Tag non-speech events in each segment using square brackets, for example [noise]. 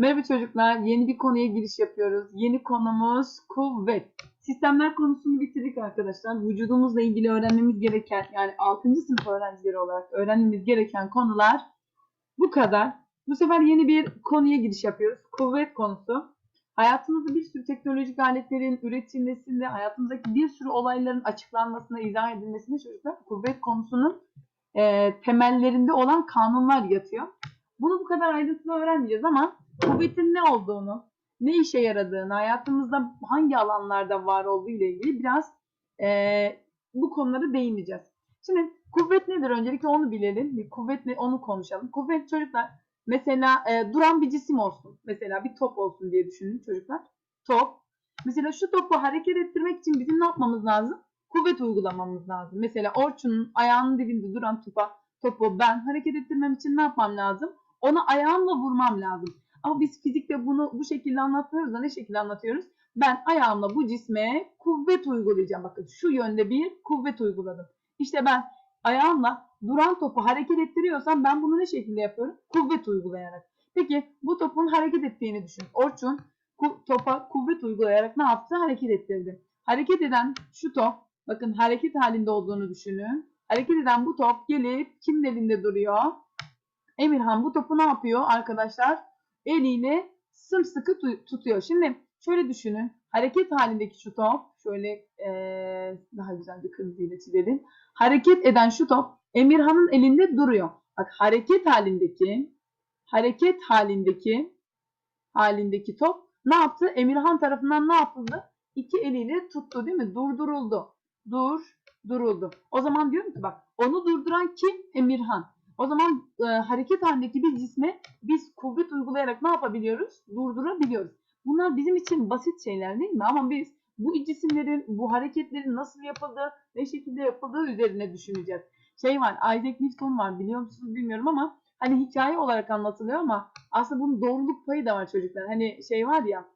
Merhaba çocuklar, yeni bir konuya giriş yapıyoruz. Yeni konumuz kuvvet. Sistemler konusunu bitirdik arkadaşlar. Vücudumuzla ilgili öğrenmemiz gereken, yani 6. sınıf öğrencileri olarak öğrenmemiz gereken konular bu kadar. Bu sefer yeni bir konuya giriş yapıyoruz. Kuvvet konusu. Hayatımızda bir sürü teknolojik aletlerin üretilmesinde, hayatımızdaki bir sürü olayların açıklanmasına, izah edilmesinde çocuklar kuvvet konusunun e, temellerinde olan kanunlar yatıyor. Bunu bu kadar ayrıntılı öğrenmeyeceğiz ama kuvvetin ne olduğunu, ne işe yaradığını, hayatımızda hangi alanlarda var olduğu ile ilgili biraz e, bu konulara değineceğiz. Şimdi kuvvet nedir? Öncelikle onu bilelim. Bir kuvvet ne onu konuşalım. Kuvvet çocuklar mesela e, duran bir cisim olsun. Mesela bir top olsun diye düşünün çocuklar. Top. Mesela şu topu hareket ettirmek için bizim ne yapmamız lazım? Kuvvet uygulamamız lazım. Mesela Orçun'un ayağının dibinde duran topa, topu ben hareket ettirmem için ne yapmam lazım? Ona ayağımla vurmam lazım. Ama biz fizikte bunu bu şekilde anlatmıyoruz da ne şekilde anlatıyoruz? Ben ayağımla bu cisme kuvvet uygulayacağım. Bakın şu yönde bir kuvvet uyguladım. İşte ben ayağımla duran topu hareket ettiriyorsam ben bunu ne şekilde yapıyorum? Kuvvet uygulayarak. Peki bu topun hareket ettiğini düşün. Orçun topa kuvvet uygulayarak ne yaptı? Hareket ettirdi. Hareket eden şu top, bakın hareket halinde olduğunu düşünün. Hareket eden bu top gelip kimin elinde duruyor? Emirhan bu topu ne yapıyor arkadaşlar? Eliyle sımsıkı tu- tutuyor. Şimdi şöyle düşünün. Hareket halindeki şu top, şöyle eee, daha güzel bir kırmızıyla çizelim. Hareket eden şu top Emirhan'ın elinde duruyor. Bak hareket halindeki, hareket halindeki, halindeki top ne yaptı? Emirhan tarafından ne yapıldı? İki eliyle tuttu değil mi? Durduruldu. Dur, duruldu. O zaman diyorum ki bak onu durduran kim? Emirhan. O zaman e, hareket halindeki bir cisme biz kuvvet uygulayarak ne yapabiliyoruz? Durdurabiliyoruz. Bunlar bizim için basit şeyler değil mi? Ama biz bu cisimlerin, bu hareketlerin nasıl yapıldığı, ne şekilde yapıldığı üzerine düşüneceğiz. Şey var, Isaac Newton var biliyor musunuz bilmiyorum ama hani hikaye olarak anlatılıyor ama aslında bunun doğruluk payı da var çocuklar. Hani şey var ya,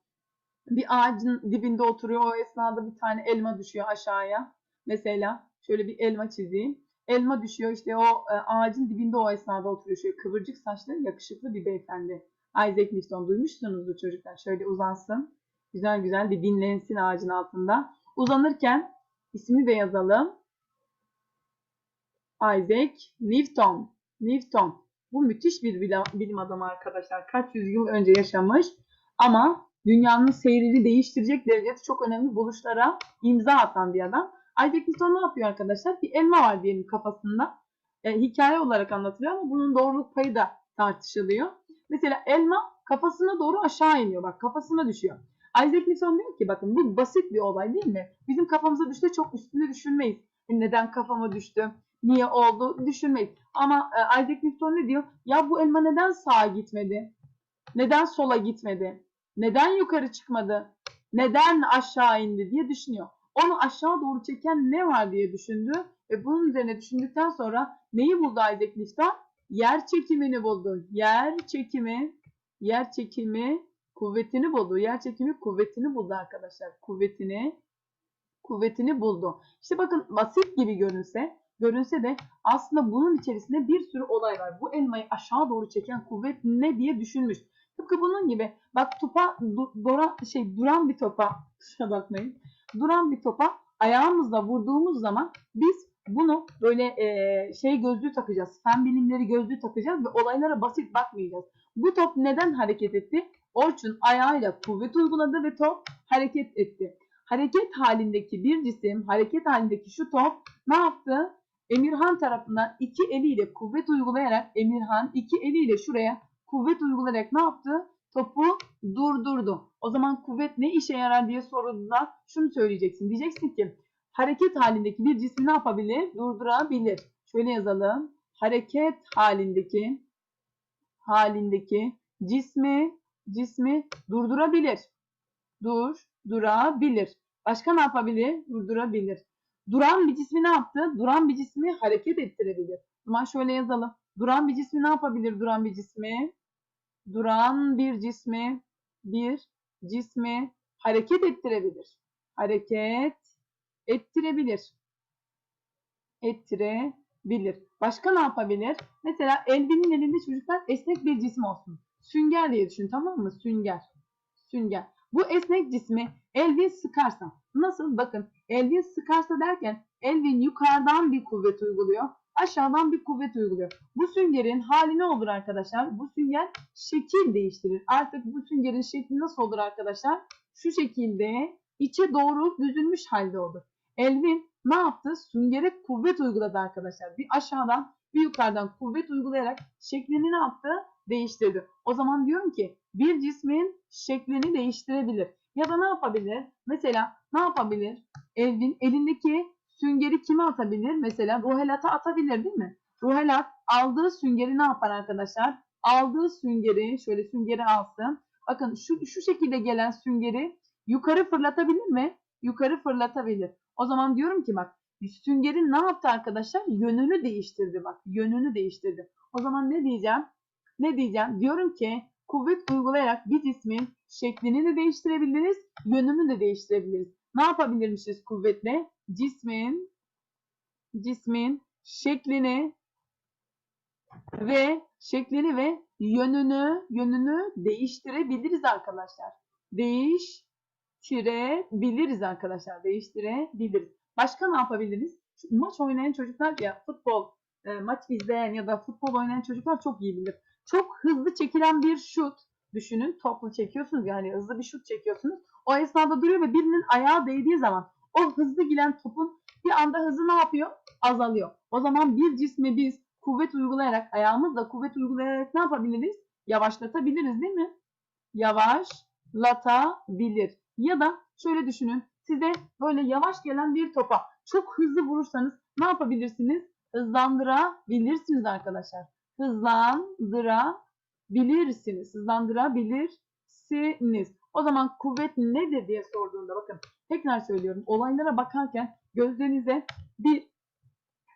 bir ağacın dibinde oturuyor o esnada bir tane elma düşüyor aşağıya. Mesela şöyle bir elma çizeyim. Elma düşüyor işte o e, ağacın dibinde o esnada oturuyor. Şöyle kıvırcık saçlı yakışıklı bir beyefendi. Isaac Newton duymuşsunuzdur çocuklar. Şöyle uzansın. Güzel güzel bir dinlensin ağacın altında. Uzanırken ismini de yazalım. Isaac Newton. Newton. Bu müthiş bir bilim, adamı arkadaşlar. Kaç yüzyıl önce yaşamış. Ama dünyanın seyrini değiştirecek derecede çok önemli buluşlara imza atan bir adam. Isaac Newton ne yapıyor arkadaşlar? Bir elma var diyelim kafasında. E, hikaye olarak anlatılıyor ama bunun doğruluk payı da tartışılıyor. Mesela elma kafasına doğru aşağı iniyor. Bak kafasına düşüyor. Isaac Newton diyor ki bakın bu basit bir olay değil mi? Bizim kafamıza düştü çok üstünde düşünmeyiz. E, Neden kafama düştü? Niye oldu? Düşünmeyiz. Ama e, Isaac Newton ne diyor? Ya bu elma neden sağa gitmedi? Neden sola gitmedi? Neden yukarı çıkmadı? Neden aşağı indi diye düşünüyor. Onu aşağı doğru çeken ne var diye düşündü ve bunun üzerine düşündükten sonra neyi buldu Isaac Newton? Yer çekimini buldu. Yer çekimi, yer çekimi kuvvetini buldu. Yer çekimi kuvvetini buldu arkadaşlar. Kuvvetini, kuvvetini buldu. İşte bakın basit gibi görünse, görünse de aslında bunun içerisinde bir sürü olay var. Bu elmayı aşağı doğru çeken kuvvet ne diye düşünmüş. Tıpkı bunun gibi. Bak topa, du, dura, şey, duran bir topa, [laughs] kusura bakmayın. Duran bir topa ayağımızla vurduğumuz zaman biz bunu böyle e, şey gözlüğü takacağız. Fen bilimleri gözlüğü takacağız ve olaylara basit bakmayacağız. Bu top neden hareket etti? Orçun ayağıyla kuvvet uyguladı ve top hareket etti. Hareket halindeki bir cisim, hareket halindeki şu top ne yaptı? Emirhan tarafından iki eliyle kuvvet uygulayarak Emirhan iki eliyle şuraya kuvvet uygulayarak ne yaptı? Topu durdurdu. O zaman kuvvet ne işe yarar diye sorulduğunda şunu söyleyeceksin. Diyeceksin ki hareket halindeki bir cisim ne yapabilir? Durdurabilir. Şöyle yazalım. Hareket halindeki halindeki cismi cismi durdurabilir. Dur, durabilir. Başka ne yapabilir? Durdurabilir. Duran bir cismi ne yaptı? Duran bir cismi hareket ettirebilir. O zaman şöyle yazalım. Duran bir cismi ne yapabilir? Duran bir cismi duran bir cismi bir cismi hareket ettirebilir. Hareket ettirebilir. Ettirebilir. Başka ne yapabilir? Mesela Elvin'in elinde çocuklar esnek bir cisim olsun. Sünger diye düşün tamam mı? Sünger. Sünger. Bu esnek cismi Elvin sıkarsa nasıl? Bakın Elvin sıkarsa derken Elvin yukarıdan bir kuvvet uyguluyor. Aşağıdan bir kuvvet uyguluyor. Bu süngerin hali ne olur arkadaşlar? Bu sünger şekil değiştirir. Artık bu süngerin şekli nasıl olur arkadaşlar? Şu şekilde içe doğru büzülmüş halde olur. Elvin ne yaptı? Süngere kuvvet uyguladı arkadaşlar. Bir aşağıdan bir yukarıdan kuvvet uygulayarak şeklini ne yaptı? Değiştirdi. O zaman diyorum ki bir cismin şeklini değiştirebilir. Ya da ne yapabilir? Mesela ne yapabilir? Elvin elindeki süngeri kime atabilir? Mesela Ruhelat'a atabilir değil mi? Ruhelat aldığı süngeri ne yapar arkadaşlar? Aldığı süngeri şöyle süngeri alsın. Bakın şu, şu şekilde gelen süngeri yukarı fırlatabilir mi? Yukarı fırlatabilir. O zaman diyorum ki bak süngerin ne yaptı arkadaşlar? Yönünü değiştirdi bak. Yönünü değiştirdi. O zaman ne diyeceğim? Ne diyeceğim? Diyorum ki kuvvet uygulayarak bir cismin şeklini de değiştirebiliriz, yönünü de değiştirebiliriz. Ne yapabilirmişiz kuvvetle? Cismin cismin şeklini ve şeklini ve yönünü yönünü değiştirebiliriz arkadaşlar. Değiştirebiliriz arkadaşlar. Değiştirebiliriz. Başka ne yapabiliriz? Maç oynayan çocuklar ya futbol e, maç izleyen ya da futbol oynayan çocuklar çok iyi bilir. Çok hızlı çekilen bir şut düşünün. Toplu çekiyorsunuz yani hızlı bir şut çekiyorsunuz. O esnada duruyor ve birinin ayağı değdiği zaman o hızlı giden topun bir anda hızı ne yapıyor? Azalıyor. O zaman bir cisme biz kuvvet uygulayarak ayağımızla kuvvet uygulayarak ne yapabiliriz? Yavaşlatabiliriz değil mi? Yavaşlatabilir. Ya da şöyle düşünün. Size böyle yavaş gelen bir topa çok hızlı vurursanız ne yapabilirsiniz? Hızlandırabilirsiniz arkadaşlar. Hızlandırabilirsiniz. Hızlandırabilirsiniz. O zaman kuvvet nedir diye sorduğunda bakın tekrar söylüyorum. Olaylara bakarken gözlerinize bir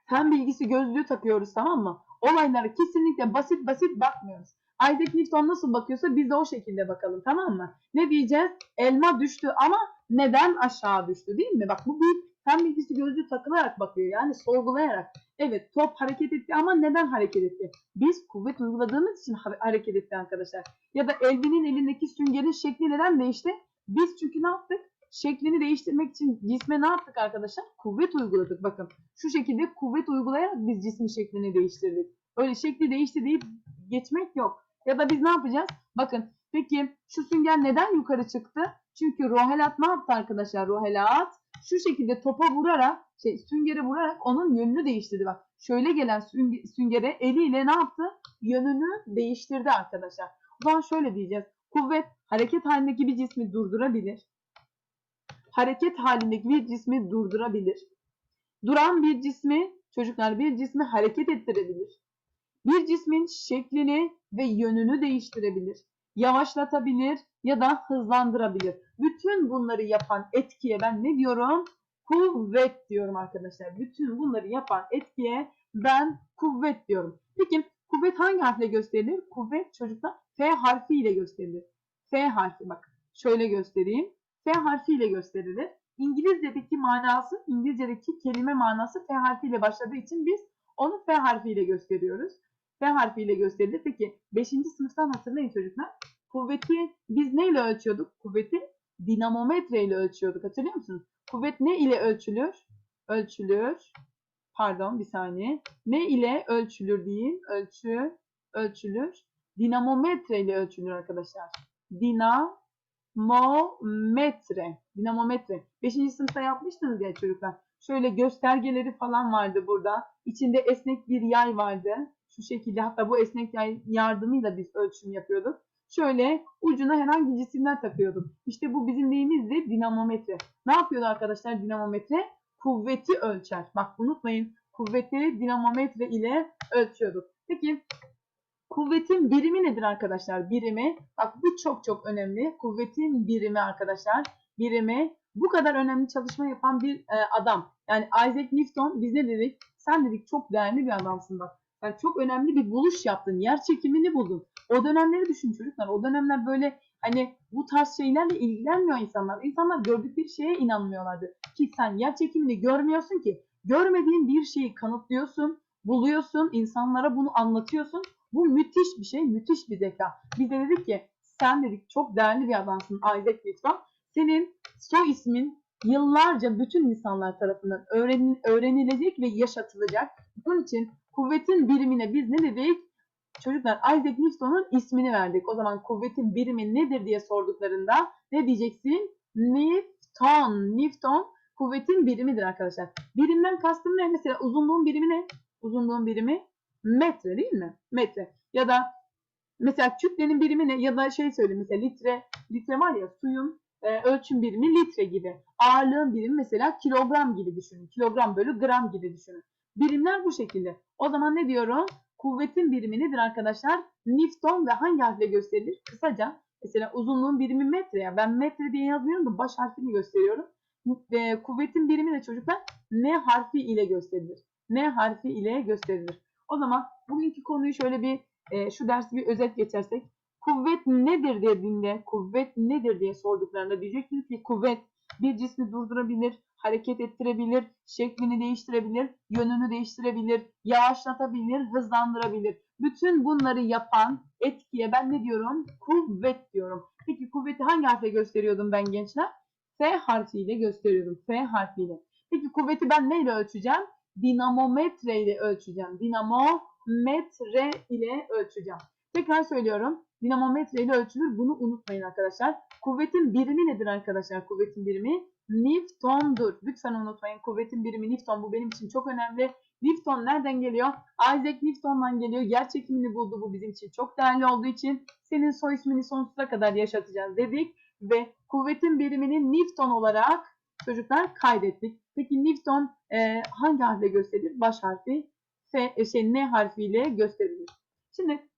fen bilgisi gözlüğü takıyoruz tamam mı? Olaylara kesinlikle basit basit bakmıyoruz. Isaac Newton nasıl bakıyorsa biz de o şekilde bakalım tamam mı? Ne diyeceğiz? Elma düştü ama neden aşağı düştü değil mi? Bak bu bir fen bilgisi gözlüğü takılarak bakıyor. Yani sorgulayarak. Evet top hareket etti ama neden hareket etti? Biz kuvvet uyguladığımız için hareket etti arkadaşlar. Ya da Elvin'in elindeki süngerin şekli neden değişti? Biz çünkü ne yaptık? Şeklini değiştirmek için cisme ne yaptık arkadaşlar? Kuvvet uyguladık. Bakın şu şekilde kuvvet uygulayarak biz cismin şeklini değiştirdik. Öyle şekli değişti deyip geçmek yok. Ya da biz ne yapacağız? Bakın peki şu sünger neden yukarı çıktı? Çünkü Rohelat ne yaptı arkadaşlar? Rohelat şu şekilde topa vurarak şey süngere vurarak onun yönünü değiştirdi. Bak şöyle gelen süngere eliyle ne yaptı? Yönünü değiştirdi arkadaşlar. O zaman şöyle diyeceğiz. Kuvvet hareket halindeki bir cismi durdurabilir. Hareket halindeki bir cismi durdurabilir. Duran bir cismi çocuklar bir cismi hareket ettirebilir. Bir cismin şeklini ve yönünü değiştirebilir. Yavaşlatabilir ya da hızlandırabilir. Bütün bunları yapan etkiye ben ne diyorum? Kuvvet diyorum arkadaşlar. Bütün bunları yapan etkiye ben kuvvet diyorum. Peki kuvvet hangi harfle gösterilir? Kuvvet çocuklar F harfi ile gösterilir. F harfi bak şöyle göstereyim. F harfi ile gösterilir. İngilizce'deki manası, İngilizce'deki kelime manası F harfi ile başladığı için biz onu F harfi ile gösteriyoruz. F harfi ile gösterilir. Peki 5. sınıftan hatırlayın çocuklar. Kuvveti biz neyle ölçüyorduk? Kuvveti dinamometre ile ölçüyorduk. Hatırlıyor musunuz? Kuvvet ne ile ölçülür? Ölçülür. Pardon bir saniye. Ne ile ölçülür diyeyim. Ölçü, ölçülür. Dinamometre ile ölçülür arkadaşlar. Dinamometre. Dinamometre. 5. sınıfta yapmıştınız ya çocuklar. Şöyle göstergeleri falan vardı burada. İçinde esnek bir yay vardı. Şu şekilde hatta bu esnek yay yardımıyla biz ölçüm yapıyorduk. Şöyle ucuna herhangi cisimler takıyorduk. İşte bu bizim neyimizdi? Dinamometre. Ne yapıyordu arkadaşlar dinamometre? Kuvveti ölçer. Bak unutmayın. Kuvveti dinamometre ile ölçüyorduk. Peki kuvvetin birimi nedir arkadaşlar? Birimi. Bak bu çok çok önemli. Kuvvetin birimi arkadaşlar. Birimi. Bu kadar önemli çalışma yapan bir e, adam. Yani Isaac Newton biz ne dedik? Sen dedik çok değerli bir adamsın bak. Yani çok önemli bir buluş yaptın. Yer çekimini buldun. O dönemleri düşün çocuklar. O dönemler böyle hani bu tarz şeylerle ilgilenmiyor insanlar. İnsanlar gördükleri şeye inanmıyorlardı. Ki sen yer çekimini görmüyorsun ki. Görmediğin bir şeyi kanıtlıyorsun, buluyorsun, insanlara bunu anlatıyorsun. Bu müthiş bir şey, müthiş bir zeka. Biz de dedik ki sen dedik çok değerli bir adamsın Isaac Newton. Senin soy ismin yıllarca bütün insanlar tarafından öğren, öğrenilecek ve yaşatılacak. Bunun için kuvvetin birimine biz ne dedik? Çocuklar Isaac Newton'un ismini verdik. O zaman kuvvetin birimi nedir diye sorduklarında ne diyeceksin? Newton. Newton kuvvetin birimidir arkadaşlar. Birimden kastım ne? Mesela uzunluğun birimi ne? Uzunluğun birimi metre değil mi? Metre. Ya da mesela kütlenin birimi ne? Ya da şey söyleyeyim mesela litre. Litre var ya suyun e, ölçüm birimi litre gibi. Ağırlığın birimi mesela kilogram gibi düşünün. Kilogram bölü gram gibi düşünün. Birimler bu şekilde. O zaman ne diyorum? Kuvvetin birimi nedir arkadaşlar? Newton ve hangi harfle gösterilir? Kısaca mesela uzunluğun birimi metre ya. Ben metre diye yazmıyorum da baş harfini gösteriyorum. Ve kuvvetin birimi de çocuklar N harfi ile gösterilir. N harfi ile gösterilir. O zaman bugünkü konuyu şöyle bir e, şu dersi bir özet geçersek. Kuvvet nedir dediğinde, kuvvet nedir diye sorduklarında diyeceksiniz ki kuvvet bir cismi durdurabilir, hareket ettirebilir, şeklini değiştirebilir, yönünü değiştirebilir, yavaşlatabilir, hızlandırabilir. Bütün bunları yapan etkiye ben ne diyorum? Kuvvet diyorum. Peki kuvveti hangi harfle gösteriyordum ben gençler? F harfiyle gösteriyordum. F harfiyle. Peki kuvveti ben neyle ölçeceğim? Dinamometre ile ölçeceğim. Dinamometre ile ölçeceğim. Tekrar söylüyorum. Dinamometre ile ölçülür. Bunu unutmayın arkadaşlar. Kuvvetin birimi nedir arkadaşlar? Kuvvetin birimi Newton'dur. Lütfen unutmayın. Kuvvetin birimi Newton. Bu benim için çok önemli. Newton nereden geliyor? Isaac Newton'dan geliyor. Yer çekimini buldu. Bu bizim için çok değerli olduğu için senin soy ismini sonsuza kadar yaşatacağız dedik. Ve kuvvetin birimini Newton olarak çocuklar kaydettik. Peki Newton e, hangi harfle gösterilir? Baş harfi F, e, şey, N harfiyle gösterilir. Şimdi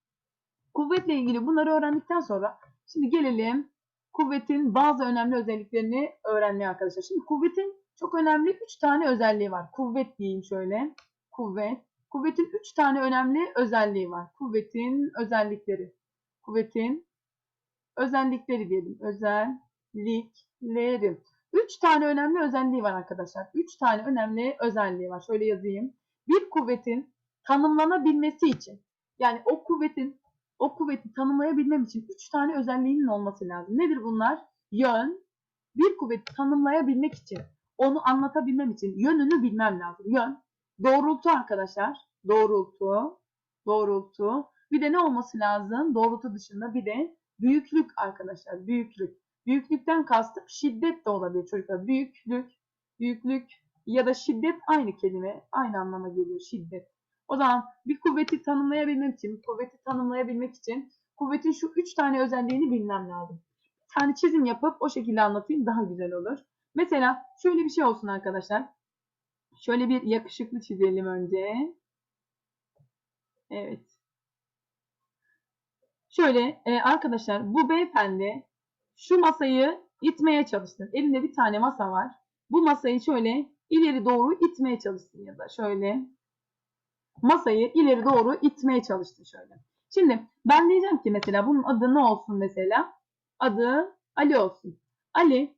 kuvvetle ilgili bunları öğrendikten sonra şimdi gelelim kuvvetin bazı önemli özelliklerini öğrenmeye arkadaşlar. Şimdi kuvvetin çok önemli 3 tane özelliği var. Kuvvet diyeyim şöyle. Kuvvet. Kuvvetin 3 tane önemli özelliği var. Kuvvetin özellikleri. Kuvvetin özellikleri diyelim. Özellikleri. 3 tane önemli özelliği var arkadaşlar. 3 tane önemli özelliği var. Şöyle yazayım. Bir kuvvetin tanımlanabilmesi için yani o kuvvetin o kuvveti tanımlayabilmem için 3 tane özelliğinin olması lazım. Nedir bunlar? Yön. Bir kuvveti tanımlayabilmek için, onu anlatabilmem için yönünü bilmem lazım. Yön. Doğrultu arkadaşlar. Doğrultu. Doğrultu. Bir de ne olması lazım? Doğrultu dışında bir de büyüklük arkadaşlar. Büyüklük. Büyüklükten kastım şiddet de olabilir çocuklar. Büyüklük, büyüklük ya da şiddet aynı kelime. Aynı anlama geliyor şiddet. O zaman bir kuvveti tanımlayabilmek için, kuvveti tanımlayabilmek için kuvvetin şu üç tane özelliğini bilmem lazım. Bir tane çizim yapıp o şekilde anlatayım daha güzel olur. Mesela şöyle bir şey olsun arkadaşlar. Şöyle bir yakışıklı çizelim önce. Evet. Şöyle e, arkadaşlar bu beyefendi şu masayı itmeye çalıştı. Elinde bir tane masa var. Bu masayı şöyle ileri doğru itmeye çalışsın ya da şöyle masayı ileri doğru itmeye çalıştı şöyle. Şimdi ben diyeceğim ki mesela bunun adı ne olsun mesela? Adı Ali olsun. Ali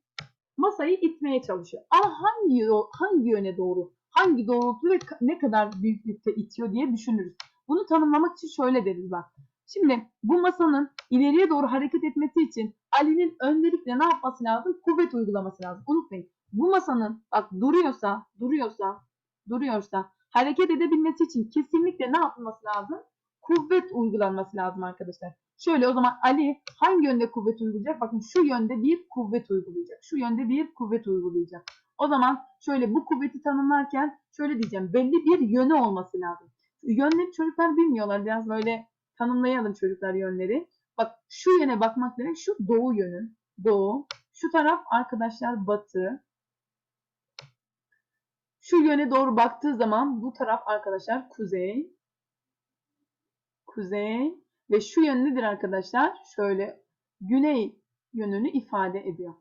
masayı itmeye çalışıyor. Ama hangi hangi yöne doğru, hangi doğrultu ve ne kadar büyüklükte itiyor diye düşünürüz. Bunu tanımlamak için şöyle deriz bak. Şimdi bu masanın ileriye doğru hareket etmesi için Ali'nin öncelikle ne yapması lazım? Kuvvet uygulaması lazım. Unutmayın. Bu masanın bak duruyorsa, duruyorsa, duruyorsa hareket edebilmesi için kesinlikle ne yapılması lazım? Kuvvet uygulanması lazım arkadaşlar. Şöyle o zaman Ali hangi yönde kuvvet uygulayacak? Bakın şu yönde bir kuvvet uygulayacak. Şu yönde bir kuvvet uygulayacak. O zaman şöyle bu kuvveti tanımlarken şöyle diyeceğim. Belli bir yönü olması lazım. Yönleri çocuklar bilmiyorlar. Biraz böyle tanımlayalım çocuklar yönleri. Bak şu yöne bakmak demek şu doğu yönü. Doğu. Şu taraf arkadaşlar batı. Şu yöne doğru baktığı zaman bu taraf arkadaşlar kuzey. Kuzey. Ve şu yön nedir arkadaşlar? Şöyle güney yönünü ifade ediyor.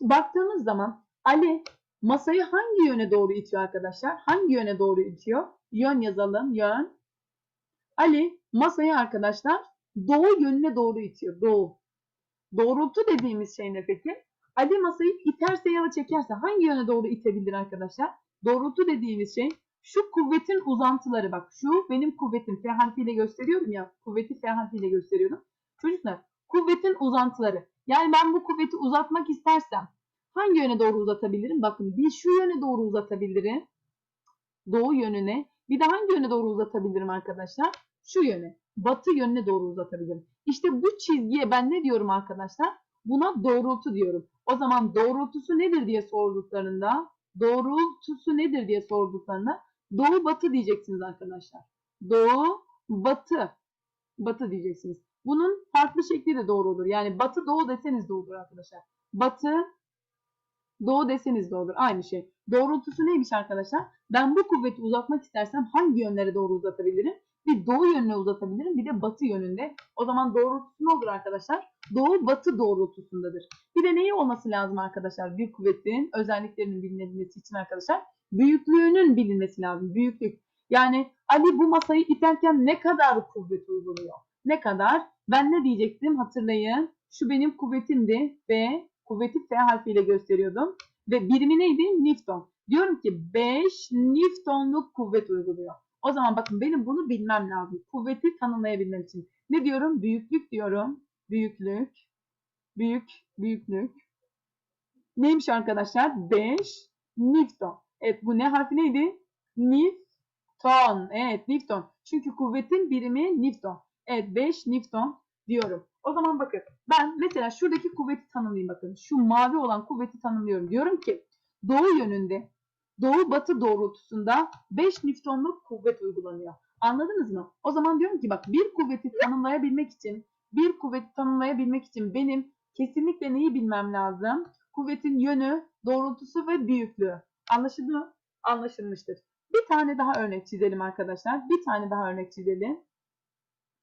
Baktığımız zaman Ali masayı hangi yöne doğru itiyor arkadaşlar? Hangi yöne doğru itiyor? Yön yazalım. Yön. Ali masayı arkadaşlar doğu yönüne doğru itiyor. Doğu. Doğrultu dediğimiz şey ne peki? Ali masayı iterse ya da çekerse hangi yöne doğru itebilir arkadaşlar? Doğrultu dediğimiz şey Şu kuvvetin uzantıları bak. Şu benim kuvvetim. F harfiyle gösteriyorum ya. Kuvveti F harfiyle gösteriyordum. Çocuklar kuvvetin uzantıları. Yani ben bu kuvveti uzatmak istersem hangi yöne doğru uzatabilirim? Bakın bir şu yöne doğru uzatabilirim. Doğu yönüne. Bir de hangi yöne doğru uzatabilirim arkadaşlar? Şu yöne. Batı yönüne doğru uzatabilirim. İşte bu çizgiye ben ne diyorum arkadaşlar? Buna doğrultu diyorum. O zaman doğrultusu nedir diye sorduklarında, doğrultusu nedir diye sorduklarında doğu batı diyeceksiniz arkadaşlar. Doğu batı. Batı diyeceksiniz. Bunun farklı şekli de doğru olur. Yani batı doğu deseniz de olur arkadaşlar. Batı doğu deseniz de olur. Aynı şey. Doğrultusu neymiş arkadaşlar? Ben bu kuvveti uzatmak istersem hangi yönlere doğru uzatabilirim? Bir doğu yönüne uzatabilirim bir de batı yönünde. O zaman doğrultusu ne olur arkadaşlar? Doğu batı doğrultusundadır. Bir de neyi olması lazım arkadaşlar? Bir kuvvetin özelliklerinin bilinebilmesi için arkadaşlar büyüklüğünün bilinmesi lazım. Büyüklük. Yani Ali bu masayı iterken ne kadar kuvvet uyguluyor? Ne kadar? Ben ne diyecektim hatırlayın. Şu benim kuvvetimdi ve kuvveti F harfiyle gösteriyordum. Ve birimi neydi? Newton. Diyorum ki 5 Newton'luk kuvvet uyguluyor. O zaman bakın benim bunu bilmem lazım. Kuvveti tanımlayabilmem için. Ne diyorum? Büyüklük diyorum. Büyüklük. Büyük. Büyüklük. Neymiş arkadaşlar? 5 Newton. Evet bu ne harfi neydi? Newton. Evet Newton. Çünkü kuvvetin birimi Newton. Evet 5 Newton diyorum. O zaman bakın ben mesela şuradaki kuvveti tanımlayayım bakın. Şu mavi olan kuvveti tanımlıyorum. Diyorum ki doğu yönünde doğu batı doğrultusunda 5 Newton'luk kuvvet uygulanıyor. Anladınız mı? O zaman diyorum ki bak bir kuvveti tanımlayabilmek için bir kuvveti tanımlayabilmek için benim kesinlikle neyi bilmem lazım? Kuvvetin yönü, doğrultusu ve büyüklüğü. Anlaşıldı mı? Anlaşılmıştır. Bir tane daha örnek çizelim arkadaşlar. Bir tane daha örnek çizelim.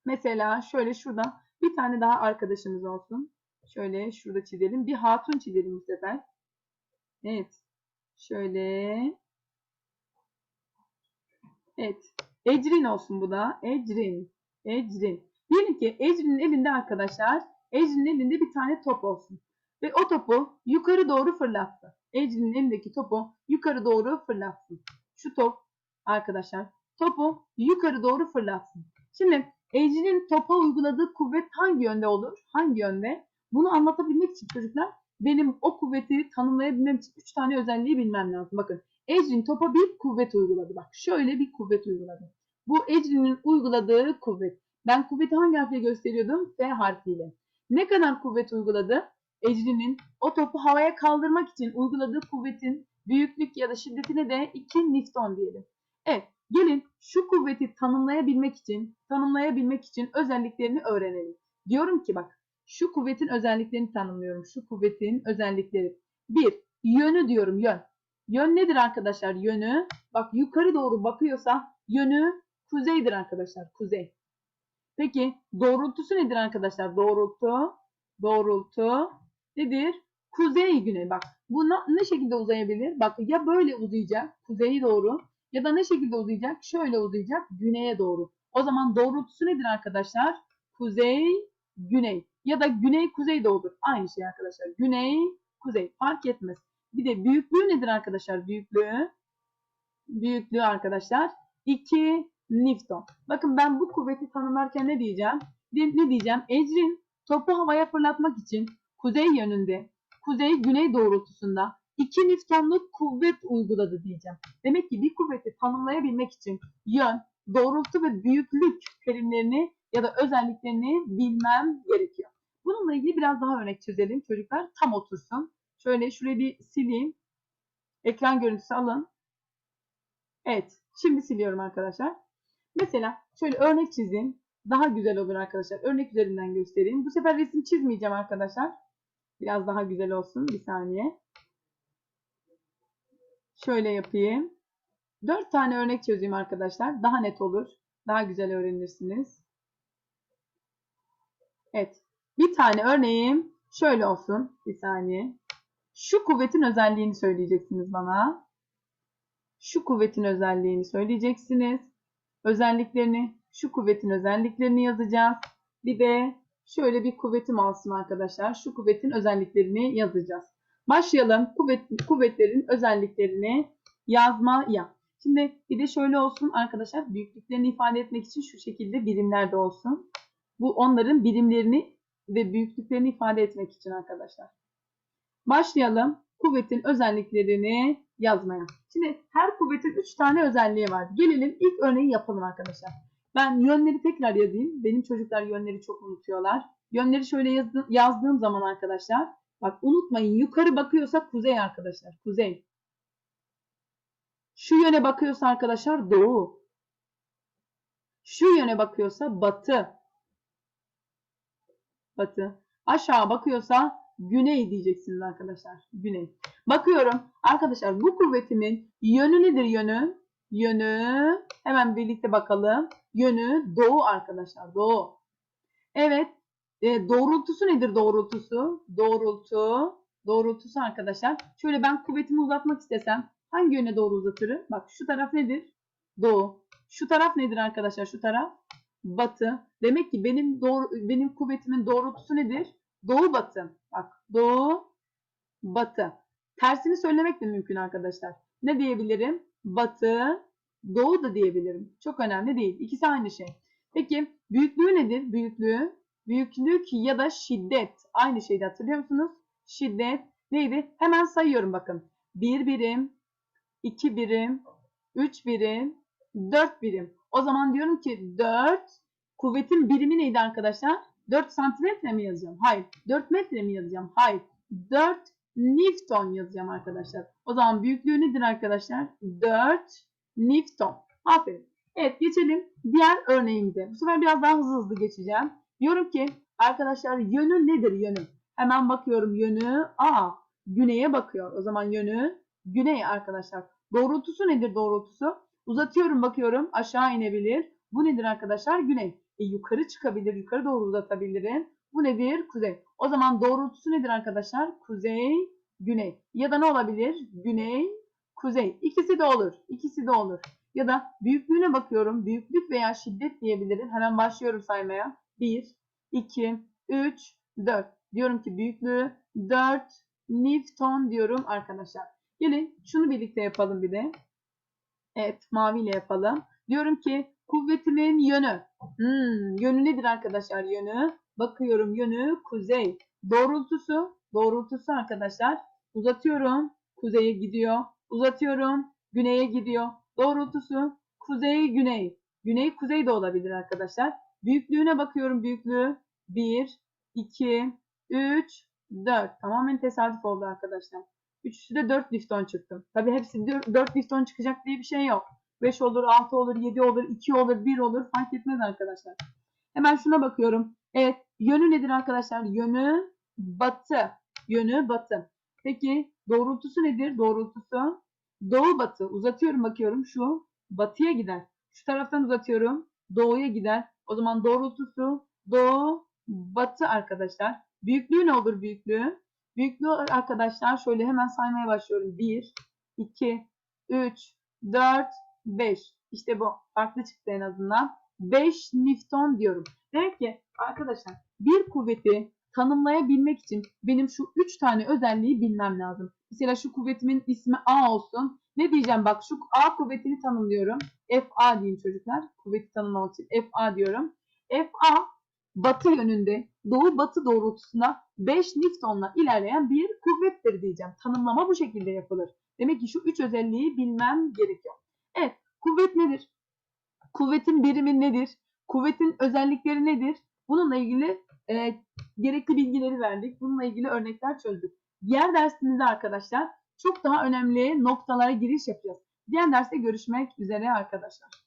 Mesela şöyle şurada bir tane daha arkadaşımız olsun. Şöyle şurada çizelim. Bir hatun çizelim bu sefer. Evet. Şöyle. Evet. Ecrin olsun bu da. Ecrin. Ecrin. Diyelim ki Ecrin'in elinde arkadaşlar. Ecrin'in elinde bir tane top olsun. Ve o topu yukarı doğru fırlattı. Ecrin'in elindeki topu yukarı doğru fırlatsın. Şu top arkadaşlar topu yukarı doğru fırlatsın. Şimdi Ecrin'in topa uyguladığı kuvvet hangi yönde olur? Hangi yönde? Bunu anlatabilmek için çocuklar benim o kuvveti tanımlayabilmem için 3 tane özelliği bilmem lazım. Bakın Ecrin topa bir kuvvet uyguladı. Bak şöyle bir kuvvet uyguladı. Bu Ecrin'in uyguladığı kuvvet. Ben kuvveti hangi harfle gösteriyordum? F harfiyle. Ne kadar kuvvet uyguladı? Ecrin'in o topu havaya kaldırmak için uyguladığı kuvvetin büyüklük ya da şiddetine de 2 Newton diyelim. Evet, gelin şu kuvveti tanımlayabilmek için, tanımlayabilmek için özelliklerini öğrenelim. Diyorum ki bak, şu kuvvetin özelliklerini tanımlıyorum. Şu kuvvetin özellikleri. Bir, yönü diyorum yön. Yön nedir arkadaşlar? Yönü, bak yukarı doğru bakıyorsa yönü kuzeydir arkadaşlar. Kuzey. Peki doğrultusu nedir arkadaşlar? Doğrultu, doğrultu nedir? Kuzey güney. Bak bu ne şekilde uzayabilir? Bak ya böyle uzayacak kuzeye doğru ya da ne şekilde uzayacak? Şöyle uzayacak güneye doğru. O zaman doğrultusu nedir arkadaşlar? Kuzey, güney ya da güney kuzey de olur. Aynı şey arkadaşlar. Güney, kuzey fark etmez. Bir de büyüklüğü nedir arkadaşlar? Büyüklüğü büyüklüğü arkadaşlar 2 Newton. Bakın ben bu kuvveti tanımlarken ne diyeceğim? Ne diyeceğim? Ecrin topu havaya fırlatmak için kuzey yönünde, kuzey-güney doğrultusunda 2 Newton'luk kuvvet uyguladı diyeceğim. Demek ki bir kuvveti tanımlayabilmek için yön, doğrultu ve büyüklük terimlerini ya da özelliklerini bilmem gerekiyor. Bununla ilgili biraz daha örnek çizelim çocuklar. Tam otursun. Şöyle şurayı bir sileyim. Ekran görüntüsü alın. Evet. Şimdi siliyorum arkadaşlar. Mesela şöyle örnek çizeyim. Daha güzel olur arkadaşlar. Örnek üzerinden göstereyim. Bu sefer resim çizmeyeceğim arkadaşlar. Biraz daha güzel olsun. Bir saniye. Şöyle yapayım. Dört tane örnek çözeyim arkadaşlar. Daha net olur. Daha güzel öğrenirsiniz. Evet. Bir tane örneğim şöyle olsun. Bir saniye. Şu kuvvetin özelliğini söyleyeceksiniz bana. Şu kuvvetin özelliğini söyleyeceksiniz. Özelliklerini, şu kuvvetin özelliklerini yazacağız. Bir de şöyle bir kuvvetim olsun arkadaşlar. Şu kuvvetin özelliklerini yazacağız. Başlayalım kuvvet, kuvvetlerin özelliklerini yazmaya. Şimdi bir de şöyle olsun arkadaşlar. Büyüklüklerini ifade etmek için şu şekilde birimlerde olsun. Bu onların birimlerini ve büyüklüklerini ifade etmek için arkadaşlar. Başlayalım kuvvetin özelliklerini yazmaya. Şimdi her kuvvetin 3 tane özelliği var. Gelelim ilk örneği yapalım arkadaşlar. Ben yönleri tekrar yazayım. Benim çocuklar yönleri çok unutuyorlar. Yönleri şöyle yazdı- yazdığım zaman arkadaşlar. Bak unutmayın yukarı bakıyorsa kuzey arkadaşlar. Kuzey. Şu yöne bakıyorsa arkadaşlar doğu. Şu yöne bakıyorsa batı. Batı. Aşağı bakıyorsa güney diyeceksiniz arkadaşlar. Güney. Bakıyorum arkadaşlar bu kuvvetimin yönü nedir yönü? Yönü hemen birlikte bakalım. Yönü doğu arkadaşlar. Doğu. Evet. E, doğrultusu nedir doğrultusu? Doğrultu. Doğrultusu arkadaşlar. Şöyle ben kuvvetimi uzatmak istesem hangi yöne doğru uzatırım? Bak şu taraf nedir? Doğu. Şu taraf nedir arkadaşlar? Şu taraf batı. Demek ki benim doğru benim kuvvetimin doğrultusu nedir? Doğu batı. Bak doğu batı. Tersini söylemek de mümkün arkadaşlar. Ne diyebilirim? Batı, doğu da diyebilirim. Çok önemli değil. İkisi aynı şey. Peki büyüklüğü nedir? Büyüklüğü, büyüklük ya da şiddet. Aynı şeydi hatırlıyor musunuz? Şiddet neydi? Hemen sayıyorum bakın. 1 birim, 2 birim, 3 birim, 4 birim. O zaman diyorum ki 4 kuvvetin birimi neydi arkadaşlar? 4 santimetre mi yazacağım? Hayır. 4 metre mi yazacağım? Hayır. 4 Newton yazacağım arkadaşlar. O zaman büyüklüğü nedir arkadaşlar? 4 Newton. Aferin. Evet geçelim diğer örneğimize. Bu sefer biraz daha hızlı hızlı geçeceğim. Diyorum ki arkadaşlar yönü nedir yönü? Hemen bakıyorum yönü A. Güneye bakıyor. O zaman yönü güney arkadaşlar. Doğrultusu nedir doğrultusu? Uzatıyorum bakıyorum aşağı inebilir. Bu nedir arkadaşlar? Güney. E, yukarı çıkabilir. Yukarı doğru uzatabilirim. Bu nedir? Kuzey. O zaman doğrultusu nedir arkadaşlar? Kuzey, güney. Ya da ne olabilir? Güney, kuzey. İkisi de olur. İkisi de olur. Ya da büyüklüğüne bakıyorum. Büyüklük veya şiddet diyebilirim. Hemen başlıyorum saymaya. 1, 2, 3, 4. Diyorum ki büyüklüğü 4 Newton diyorum arkadaşlar. Gelin şunu birlikte yapalım bir de. Evet maviyle yapalım. Diyorum ki kuvvetimin yönü. Hmm, yönü nedir arkadaşlar yönü? Bakıyorum yönü kuzey. Doğrultusu, doğrultusu arkadaşlar. Uzatıyorum, kuzeye gidiyor. Uzatıyorum, güneye gidiyor. Doğrultusu kuzey, güney. Güney, kuzey de olabilir arkadaşlar. Büyüklüğüne bakıyorum büyüklüğü. 1, 2, 3, 4. Tamamen tesadüf oldu arkadaşlar. Üçüsü de 4 lifton çıktım. Tabi hepsi 4 lifton çıkacak diye bir şey yok. 5 olur, 6 olur, 7 olur, 2 olur, 1 olur fark etmez arkadaşlar. Hemen şuna bakıyorum. Evet yönü nedir arkadaşlar? Yönü batı. Yönü batı. Peki doğrultusu nedir? Doğrultusu doğu batı. Uzatıyorum bakıyorum şu batıya gider. Şu taraftan uzatıyorum doğuya gider. O zaman doğrultusu doğu batı arkadaşlar. Büyüklüğü ne olur büyüklüğü? Büyüklüğü arkadaşlar şöyle hemen saymaya başlıyorum. 1, 2, 3, 4, 5. İşte bu. Farklı çıktı en azından. 5 Newton diyorum. Demek ki arkadaşlar bir kuvveti tanımlayabilmek için benim şu 3 tane özelliği bilmem lazım. Mesela şu kuvvetimin ismi A olsun. Ne diyeceğim bak şu A kuvvetini tanımlıyorum. FA diyeyim çocuklar. Kuvveti tanımlamak için FA diyorum. FA batı yönünde doğu batı doğrultusunda 5 Newton'la ilerleyen bir kuvvettir diyeceğim. Tanımlama bu şekilde yapılır. Demek ki şu 3 özelliği bilmem gerekiyor. Evet kuvvet nedir? Kuvvetin birimi nedir? Kuvvetin özellikleri nedir? Bununla ilgili e, gerekli bilgileri verdik. Bununla ilgili örnekler çözdük. Diğer dersimizde arkadaşlar çok daha önemli noktalara giriş yapacağız. Diğer derste görüşmek üzere arkadaşlar.